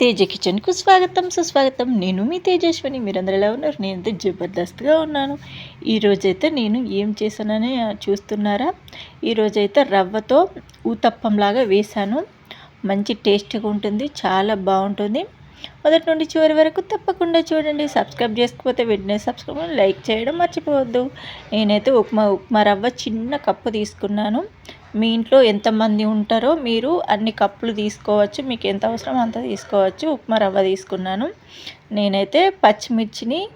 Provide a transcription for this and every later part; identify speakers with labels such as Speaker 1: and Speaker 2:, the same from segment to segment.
Speaker 1: తేజ కిచెన్కు స్వాగతం. సుస్వాగతం. నేను మీ తేజస్విని. మీరందరూ ఎలా ఉన్నారు? నేనైతే జబర్దస్త్గా ఉన్నాను. ఈరోజైతే నేను ఏం చేశానని చూస్తున్నారా? ఈరోజైతే రవ్వతో ఊతప్పంలాగా వేశాను. మంచి టేస్ట్గా ఉంటుంది. చాలా బాగుంటుంది. మొదటి నుండి చివరి వరకు తప్పకుండా చూడండి. సబ్స్క్రైబ్ చేసుకోకపోతే వెంటనే సబ్స్క్రైబ్ లైక్ చేయడం మర్చిపోవద్దు. నేనైతే ఉప్మా ఉప్మా రవ్వ చిన్న కప్పు తీసుకున్నాను. మీ ఇంట్లో ఎంతమంది ఉంటారో మీరు అన్ని కప్పులు తీసుకోవచ్చు. మీకు ఎంత అవసరం అంత తీసుకోవచ్చు. ఉప్మా రవ్వ తీసుకున్నాను. నేనైతే పచ్చిమిర్చిని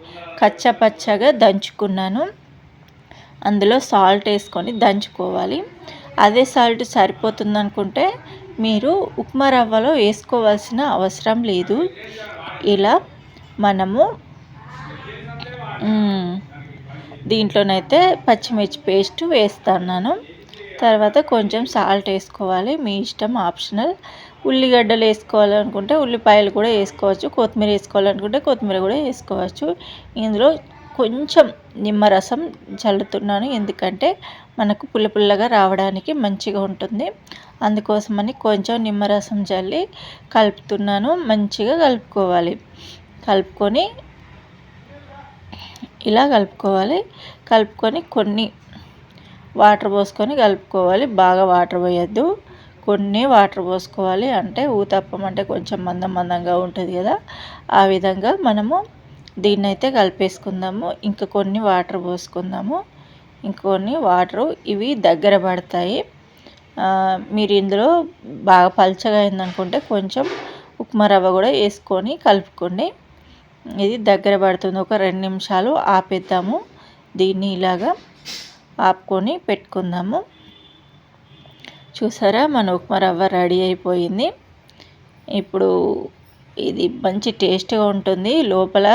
Speaker 1: కచ్చా పచ్చగా దంచుకున్నాను. అందులో సాల్ట్ వేసుకొని దంచుకోవాలి. అదే సాల్ట్ సరిపోతుంది అనుకుంటే మీరు ఉప్మా రవ్వలో వేసుకోవాల్సిన అవసరం లేదు. ఇలా మనము దీంట్లోనైతే పచ్చిమిర్చి పేస్ట్ వేస్తున్నాను. తర్వాత కొంచెం సాల్ట్ వేసుకోవాలి. మీ ఇష్టం ఆప్షనల్. ఉల్లిగడ్డలు వేసుకోవాలనుకుంటే ఉల్లిపాయలు కూడా వేసుకోవచ్చు. కొత్తిమీర వేసుకోవాలనుకుంటే కొత్తిమీర కూడా వేసుకోవచ్చు. ఇందులో కొంచెం నిమ్మరసం చల్లుతున్నాను. ఎందుకంటే మనకు పుల్ల పుల్లగా రావడానికి మంచిగా ఉంటుంది. అందుకోసమని కొంచెం నిమ్మరసం చల్లి కలుపుతున్నాను. మంచిగా కలుపుకోవాలి. కలుపుకొని ఇలా కలుపుకోవాలి. కలుపుకొని కొన్ని వాటర్ పోసుకొని కలుపుకోవాలి. బాగా వాటర్ పోయొద్దు. కొన్ని వాటర్ పోసుకోవాలి. అంటే ఊతప్పం అంటే కొంచెం మందం మందంగా ఉంటుంది కదా. ఆ విధంగా మనము దీన్ని అయితే కలిపేసుకుందాము. ఇంకా కొన్ని వాటర్ పోసుకుందాము. ఇంకొన్ని వాటరు ఇవి దగ్గర పడతాయి. మీరు ఇందులో బాగా పల్చగా అయిందనుకుంటే కొంచెం ఉప్మా రవ్వ కూడా వేసుకొని కలుపుకోండి. ఇది దగ్గర పడుతుంది. ఒక రెండు నిమిషాలు ఆపేద్దాము. దీన్ని ఇలాగా ఆపుకొని పెట్టుకుందాము. చూసారా? మన ఉప్మా రవ్వ రెడీ అయిపోయింది. ఇప్పుడు ఇది మంచి టేస్ట్గా ఉంటుంది. లోపల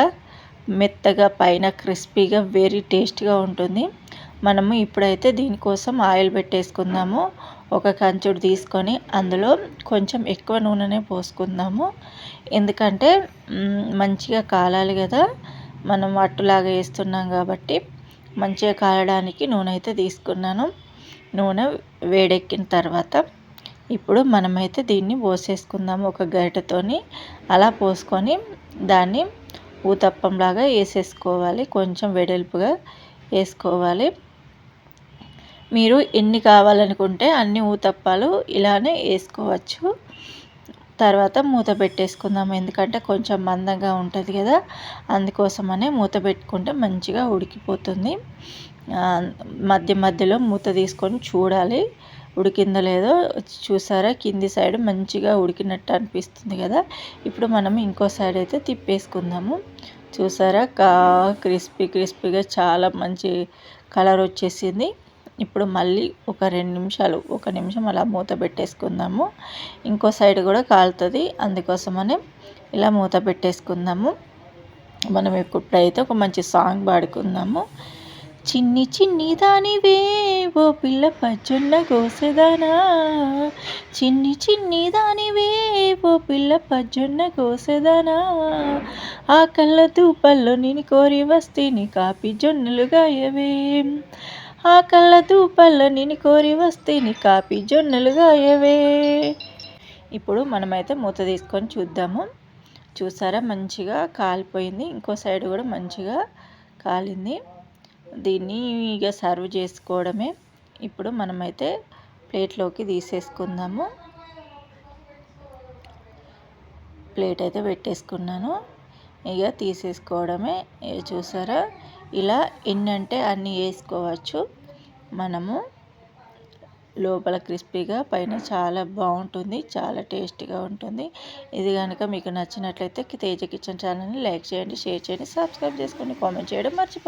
Speaker 1: మెత్తగా పైన క్రిస్పీగా వెరీ టేస్ట్గా ఉంటుంది. మనము ఇప్పుడైతే దీనికోసం ఆయిల్ పెట్టేసుకుందాము. ఒక కంచుడు తీసుకొని అందులో కొంచెం ఎక్కువ నూనెనే పోసుకుందాము. ఎందుకంటే మంచిగా కాలాలి కదా. మనం అట్టులాగా వేస్తున్నాం కాబట్టి మంచిగా కాలడానికి నూనె అయితే తీసుకున్నాను. నూనె వేడెక్కిన తర్వాత ఇప్పుడు మనమైతే దీన్ని పోసేసుకుందాము ఒక గరిటతోని. అలా పోసుకొని దాన్ని ఊతప్పంలాగా వేసేసుకోవాలి. కొంచెం వెడల్పుగా వేసుకోవాలి. మీరు ఎన్ని కావాలనుకుంటే అన్ని ఊతప్పాలు ఇలానే వేసుకోవచ్చు. తర్వాత మూత పెట్టేసుకుందాం ఎందుకంటే కొంచెం మందంగా ఉంటుంది కదా. అందుకోసమనే మూత పెట్టుకుంటే మంచిగా ఉడికిపోతుంది. మధ్య మధ్యలో మూత తీసుకొని చూడాలి. ఉడికిందో లేదో చూసారా? కింది సైడ్ మంచిగా ఉడికినట్టు అనిపిస్తుంది కదా? ఇప్పుడు మనం ఇంకో సైడ్ అయితే తిప్పేసుకుందాము. చూసారా? కా క్రిస్పీ క్రిస్పీగా చాలా మంచి కలర్ వచ్చేసింది. ఇప్పుడు మళ్ళీ ఒక రెండు నిమిషాలు ఒక నిమిషం అలా మూత పెట్టేసుకుందాము. ఇంకో సైడ్ కూడా కాలుతుంది. అందుకోసమని ఇలా మూత పెట్టేసుకుందాము. మనం ఇప్పుడైతే ఒక మంచి సాంగ్ పాడుకుందాము. చిన్ని చిన్ని దానివే ఓ పిల్ల పజ్జొన్న కోసెదానా? చిన్ని చిన్ని దానివే ఓ పిల్ల పజ్జొన్న కోసెదానా? ఆ కళ్ళ దూపల్లో నేను కోరి వస్తేని కాపి జొన్నలు గాయవే. ఆ కళ్ళ దూపల్లో నేను కోరి వస్తేని కాపి జొన్నలు గాయవే. ఇప్పుడు మనమైతే మూత తీసుకొని చూద్దాము. చూసారా? మంచిగా కాలిపోయింది. ఇంకో సైడ్ కూడా మంచిగా కాలింది. దీన్ని ఇక సర్వ్ చేసుకోవడమే. ఇప్పుడు మనమైతే ప్లేట్లోకి తీసేసుకుందాము. ప్లేట్ అయితే పెట్టేసుకున్నాను. ఇక తీసేసుకోవడమే. చూసారా? ఇలా ఎన్నంటే అన్నీ వేసుకోవచ్చు. మనము లోపల క్రిస్పీగా పైన చాలా బాగుంటుంది. చాలా టేస్టీగా ఉంటుంది. ఇది కనుక మీకు నచ్చినట్లయితే తేజ కిచెన్ ఛానల్ని లైక్ చేయండి షేర్ చేయండి సబ్స్క్రైబ్ చేసుకోండి కామెంట్ చేయడం మర్చిపో